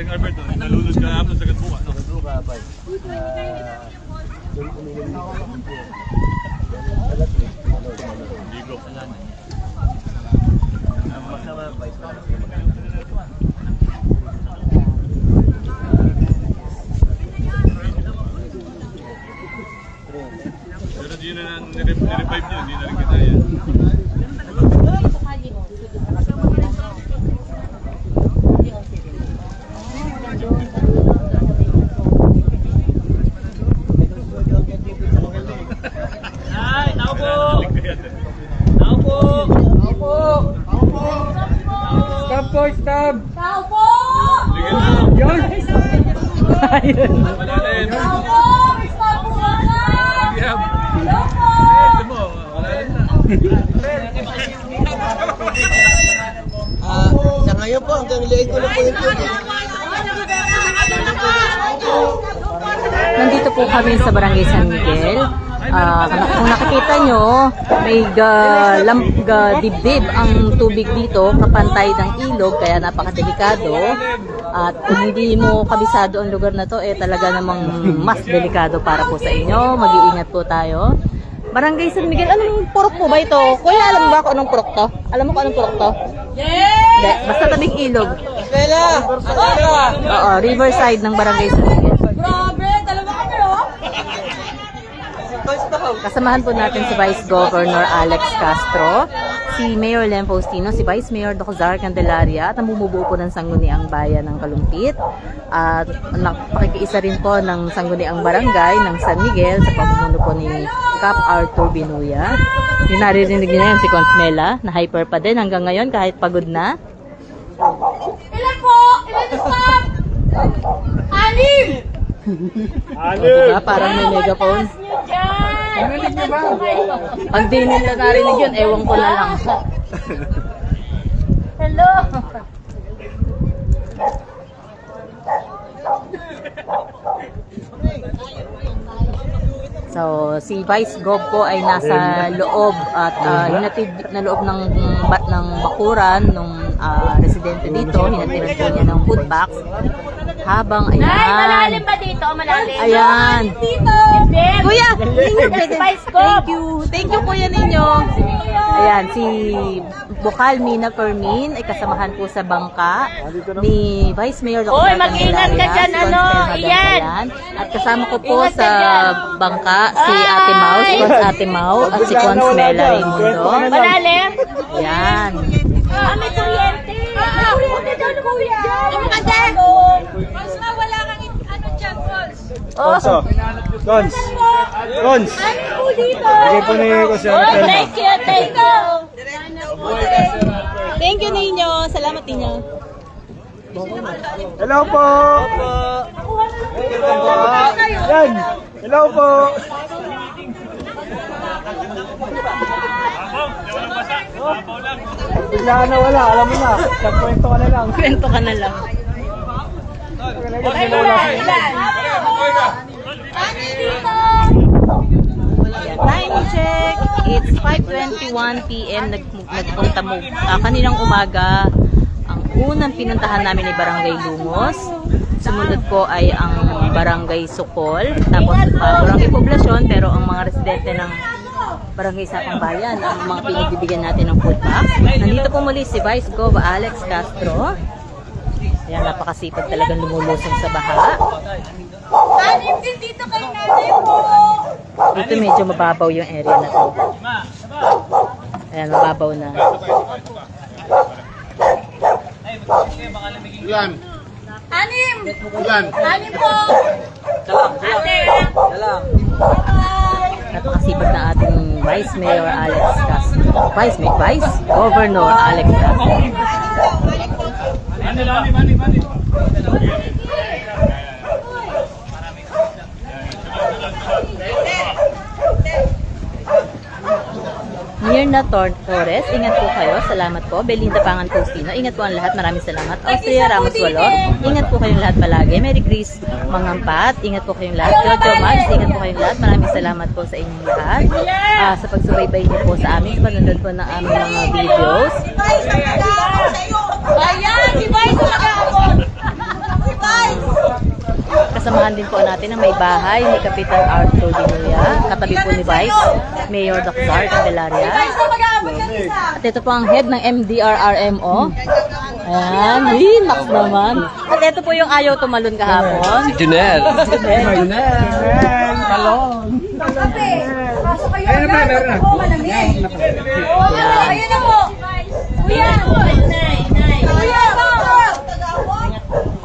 paring Albert, oh, nalulod ka hapon sa bukas. No? Duka, bay. Ligo. Masama. Pero di na nire- nirevive niyo, hindi na rin kita yan. Ay, tao po! Nalalig ka yan. Tao po! Tao po! Stop po, stop! Tao po! Sige na. Yan! Wala na yan. Tao po! May stop po ba na? Yeah. Hello po! Ito mo, wala rin na. Ah, sa ngayon po, hanggang liit ko lang po yung tubig. Nandito po kami sa Barangay San Miguel. Ah, kung nakikita nyo, may ga, lam, ga, dibdib ang tubig dito, kapantay ng ilog, kaya napakadelikado. At kung hindi mo kabisado ang lugar na to, eh talaga namang mas delikado para po sa inyo. Mag-iingat po tayo. Barangay San Miguel, anong purok po ba ito? Kuya, alam mo ba kung anong purok to? Alam mo kung anong purok to? Hindi, basta tabing ilog. Bella! Oo, riverside ng Barangay San Miguel. Grabe! Dalawa kami oh! Kasamahan po natin si Vice Governor Alex Castro, si Mayor Len Faustino, si Vice Mayor Zar Candelaria, at ang bumubuo po ng Sangguniang Bayan ng Kalumpit. At napakikiisa rin po ng Sangguniang Barangay ng San Miguel sa pamumuno po ni Cap Arthur Binuya. Yung naririnig yun, si Consmela, na hyper pa din hanggang ngayon kahit pagod na. Ilan po? Ilan stop? Anim! O, diba? Parang may megaphone. Ilan po kayo? Pag di nila narinig yun, ewan ko na lang. Hello! So, si Vice Gov po ay nasa loob at uh, hinatid na loob ng bat ng bakuran nung ah, residente dito, hinatiran po niya ng food box. Habang Nay, malalim ayan. ba dito? Malalim? Ayan. Dito! Kuya. Vice Gov. Thank you. Thank you kuya ninyo. Ayan, si Bukal Mina Fermin ay kasamahan po sa bangka ni Vice Mayor Dr. Oy, mag-ingat ka dyan, ano, iyan. At kasama ko po sa bangka si Ate Mau, si Cons Ate Mau, at si Cons Mela Raimundo. Malalim? Ayan. Ah, may kuryente! May kuryente dyan, kuya! Ano na wala kang ano dyan, Paul. Konso. Cons. Cons. Ano po dito? Bigay po ni ko siya. Oh, thank you, thank you! Thank you ninyo. Salamat ninyo. Hello po. Yan. Hello po. Bigla ka na wala, alam mo na. Nagkwento ka na lang. Kwento ka na lang. Time check. It's 5.21 p.m. Nag, nagpunta mo. ah, kaninang umaga, ang unang pinuntahan namin ay Barangay Lumos. Sumunod po ay ang Barangay Sukol. Tapos uh, Barangay Poblasyon. Pero ang mga residente ng Barangay Sapang Bayan, ang mga pinagbibigyan natin ng food box. Nandito po muli si Vice Gov Alex Castro. Ayan, napakasipag talagang lumulusong sa baha. Anim din dito kay nanay po! Dito medyo mababaw yung area na to. Ayan, mababaw na. Ulan! Anim! Ulan! Anim po! Ate! Napakasipag na ating Vice Mayor Alex Castro. Vice Mayor, Vice Governor Alex Castro. Mani, mani, mani, mani. Near na Tor Torres, ingat po kayo. Salamat po. Belinda Pangan Postino, ingat po ang lahat. Maraming salamat. Austria Ramos Walor, ingat po kayong lahat palagi. Mary Chris Mangampat, ingat po kayong lahat. Jojo Mags, ingat po kayong lahat. Maraming salamat po sa inyong lahat. Ah, sa pagsubaybay niyo po sa amin, sa panonood po ng aming mga videos. Ayan! Si Vice talaga ako! Sasamahan din po natin ang may bahay ni Kapitan Arthur Dinuya, katabi po ni Vice Mayor Dr. Candelaria. At ito po ang head ng MDRRMO. Ayan, relax naman. At ito po yung ayaw tumalon kahapon. Si Junel. Ayun na po. Kuya. Kuya.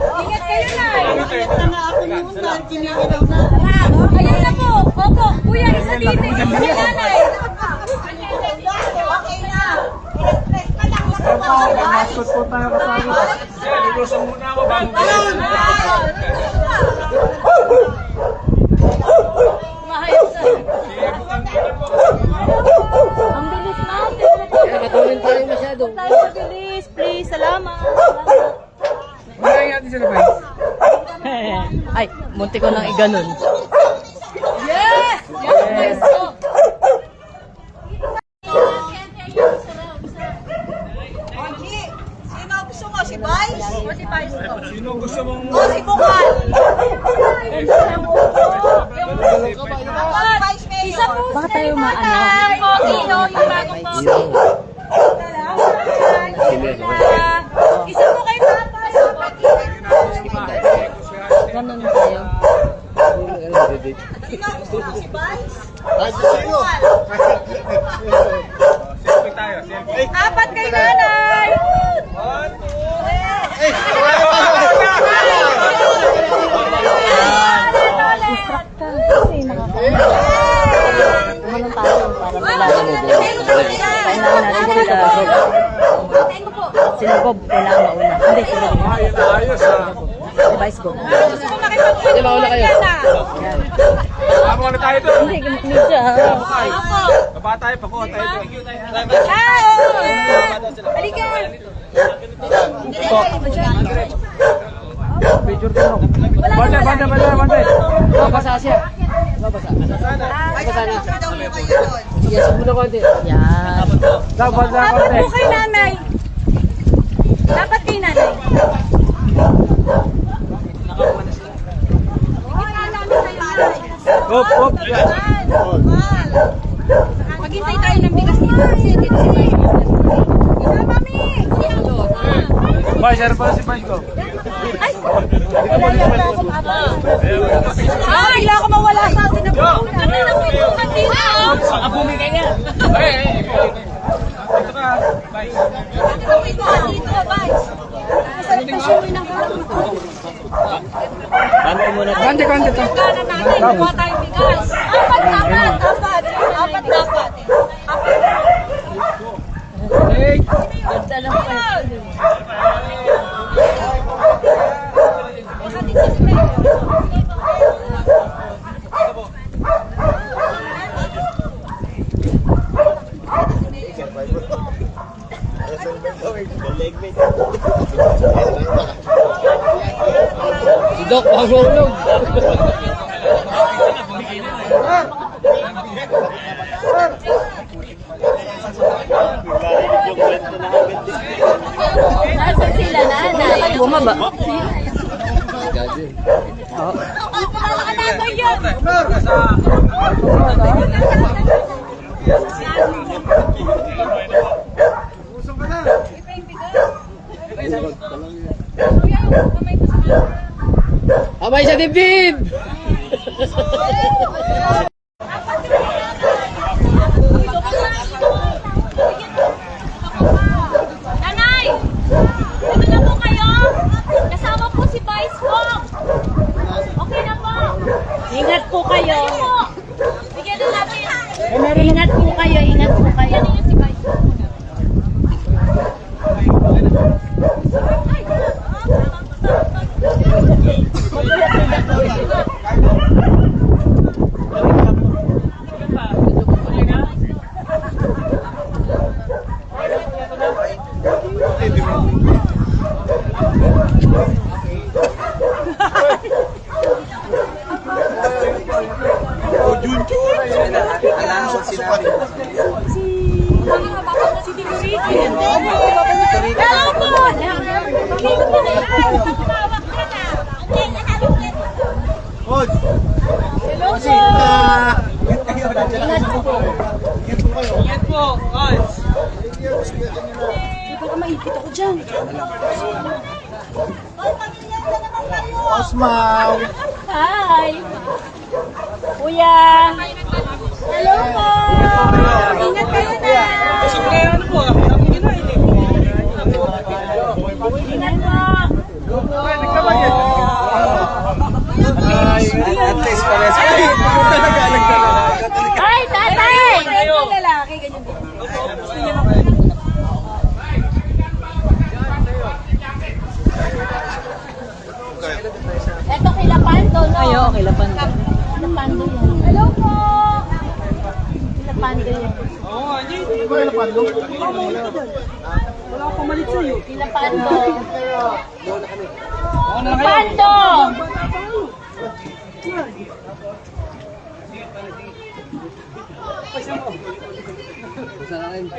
Ingat kayo na. Ayun na po. Opo. Kuya, isa dito. Isa si nanay. Okay na. Mascot po tayo kasama. Ilusan muna ako bago. Ang bilis natin. Kaya matulin tayo masyado. Tayo mabilis, please. Salamat. Salamat. Maraming natin sila ba? Ay, munti ko nang iganon. Yes! Yes, boys. Oh. Sino gusto mo? Si Vice? O si Vice po. Sino gusto mong... O si Bukal? Vice Mayor? Isa po Baka tayo maano. Ang pogi, no? Yung bagong pogi. Isa po kay Papa. Ganon tayo. Sino gusto mo? Si Vice? Selfie tayo, selfie. Apat kay nanay. Distract ka. Kasi nakaka... Tumalon tayo para sila. Kailangan natin sila. Sila Bob, kailangan mauna. Hindi, sila Bob. Ayos ah. Si Vice Bob. Gusto ko makipag-pag. Mauna kayo. Tama na tayo doon. Hindi, ganito siya. Ako. Baba tayo, pakuha tayo doon. Ah, oo. Halika. Picture ko lang. Banda, banda, banda, banda. Babasa siya. Ay, sino daw mo kayo doon? Yan. Dapat na Dapat konti. po kay nanay. Dapat kay nanay. Hop, hop. Maghintay tayo ng bigas dito. Isa, mami. Boy, sir pa si Vice ko. Ay! Ah, bigla ako mawala sa atin na po. Ano na po yung kantina? Baka bumigay niya. Ay. Ito ka, bye. Ito po ito, dito, Vice. Masarap na suri ng karang. Konti, konti to. Kuha tayong bigas. Apat, apat, apat. Apat, apat. Ganda lang po. Nasaan sila nanay? Bumaba. Ano yun? Abay sa dibdib! Nanay! Ito na po kayo. Kasama po si Vice ko. Okay na po. Ingat po kayo. Kayo po. Bigyan na natin. Ingat po kayo, ingat po kayo. Yan yung si Vice ko. Si Digorito. Hello po. Dito po na. Tumawag ka na. Okay, nasabi ko yan. Ingat po. Ingat po, Coach. Baka maipit ako dyan. Osmaw. Hi! Kuya! Hello po! Ingat kayo na! Siyempre, ano po, kami kinain eh. Ingat po! At least pala sa Pumunta na galang ka na. Ay, tatay! Ang lalaki, ganyan din. Ito kila Pando, no? Ayo, okay lang pa. Kila Pando yan. Hello po! Kila Pando yan. Oo nga, hindi. Kila Pando. Oo na kayo. Pando! Ay,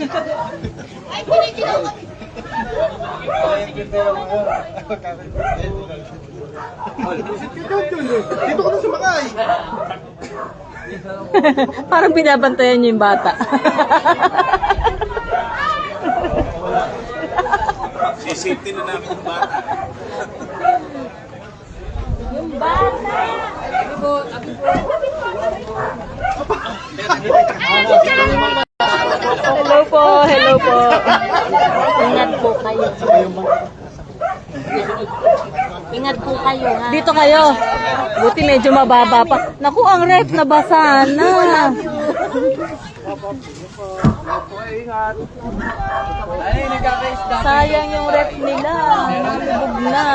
Dito ka na sumakay. Parang binabantayan niyo yung bata. Sisipti na namin yung bata. Yung bata. hello po, hello po. Ingat po kayo. Ingat po kayo, ha? Dito kayo. Buti medyo mababa pa. Naku, ang ref nabasa na. Sayang yung ref nila. Nalubog na.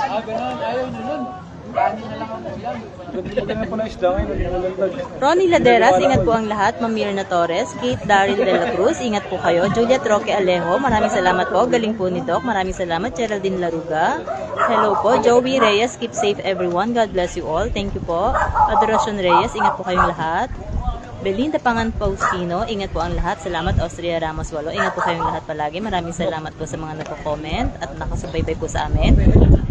Ah, ganun. Ayaw nyo nun. Kanin na lang ako yan. Ronnie Laderas, ingat po ang lahat. Ma'am Mirna Torres, Kate Daryl De La Cruz, ingat po kayo. Juliet Roque Alejo, maraming salamat po. Galing po ni Doc. Maraming salamat. Geraldine Laruga. Hello po. Joey Reyes, keep safe everyone. God bless you all. Thank you po. Adoracion Reyes, ingat po kayong lahat. Belinda Pangan Faustino, ingat po ang lahat. Salamat Austria Ramos Walo. Ingat po kayong lahat palagi. Maraming salamat po sa mga nagko-comment at nakasubaybay po sa amin.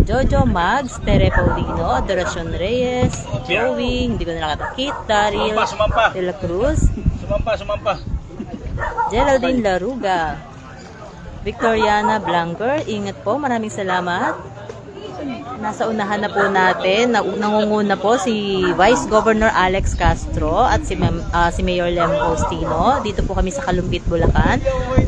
Jojo Mags, Tere Paulino, Adoracion Reyes, Joey, hindi ko na nakata, Kit, Daryl, Sumampa, sumampa. De La Cruz, Sumampa, sumampa. Geraldine Laruga, Victoriana Blanker, ingat po, maraming salamat. Nasa unahan na po natin, na, nangunguna po si Vice Governor Alex Castro at si, ah, si Mayor Lem Faustino. Dito po kami sa Kalumpit, Bulacan,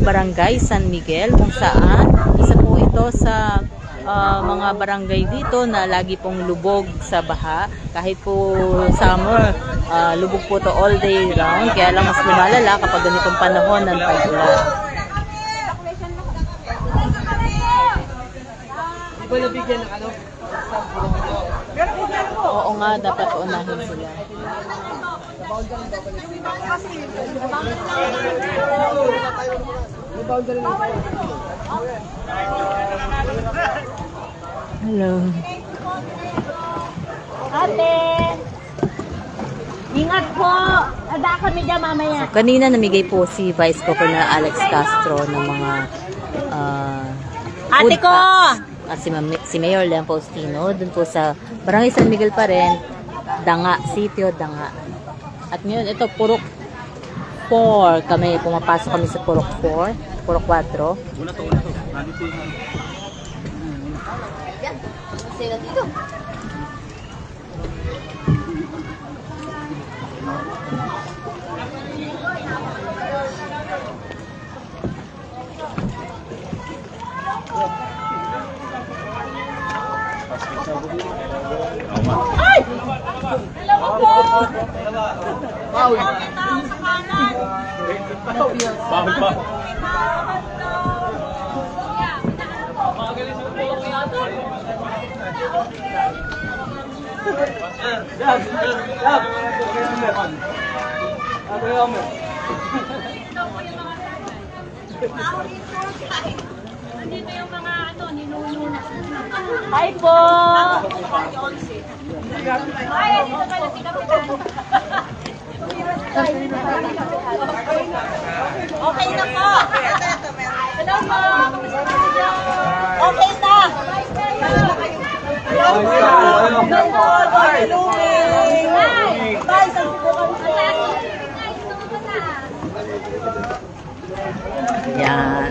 Barangay San Miguel, kung saan isa po ito sa ah, mga barangay dito na lagi pong lubog sa baha. Kahit po summer, ah, lubog po to all day round. Kaya lang mas lumalala kapag ganitong panahon ng tag-ulan. Di ba nabigyan ng ano? Oo nga, dapat unahin sila. Hello. Ate! Ingat po! Ada kami dyan mamaya. Kanina namigay po si Vice Governor Alex Castro ng mga ah, Ate ko! At si, Ma'am- si Mayor Leon Faustino, dun po sa Barangay San Miguel pa rin, Danga, Sitio Danga. At ngayon, ito, Purok 4 kami, pumapasok kami sa Purok 4, Purok 4. Una to, una to. Nandito yung... Sila dito. Bawal pa. Nandito. Hi po! Ay, dito pala si Kapitan. Okay na po! Hello po! Kamusta po niyo? Okay na! Bye! Saan po kami? Yan.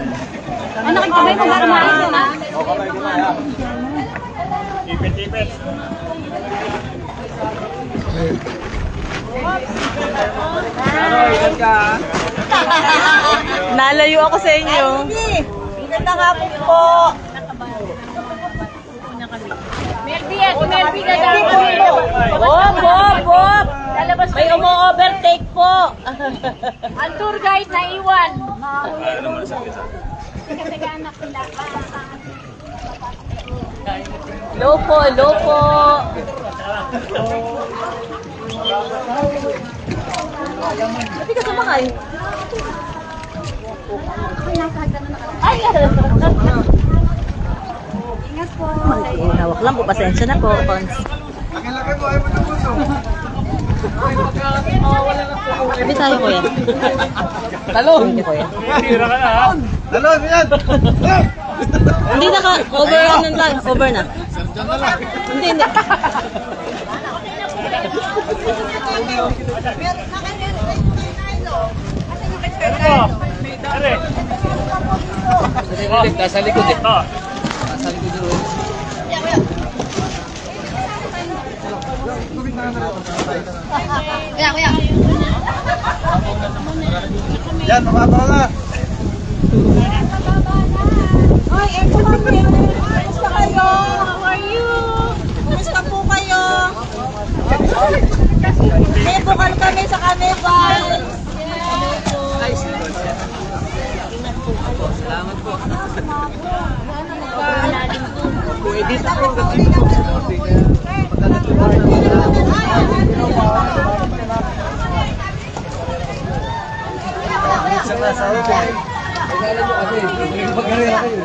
Ano kagabay mo ba kumain yun ha? Nalayo ako sa inyo. Maganda nga po po. Hop, hop. Lalabas May umo-overtake po. Ang tour guide na iwan. Teka, anak nila. Low po, low po. Hindi ka sumakay. Ay! Ingat po. Hawak lang po, pasensya na po. Hindi tayo, kuya. Talon! Hindi, kuya. Talon, yan! Hindi na ka, over ano lang, over na. Hindi, hindi. Nasa likod eh. Likod doon. Yan, mababa na. Ay, eto kami. Kumusta kayo? How are you? Kumusta po kayo? May bukal kami sa Carnival. Salamat po. Kailangan nyo kasi. Magkarera kayo.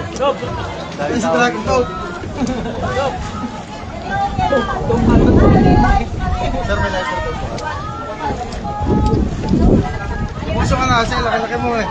Isa na lang ito. Sir, may lighter po. Puso ka na kasi, laki-laki mo eh.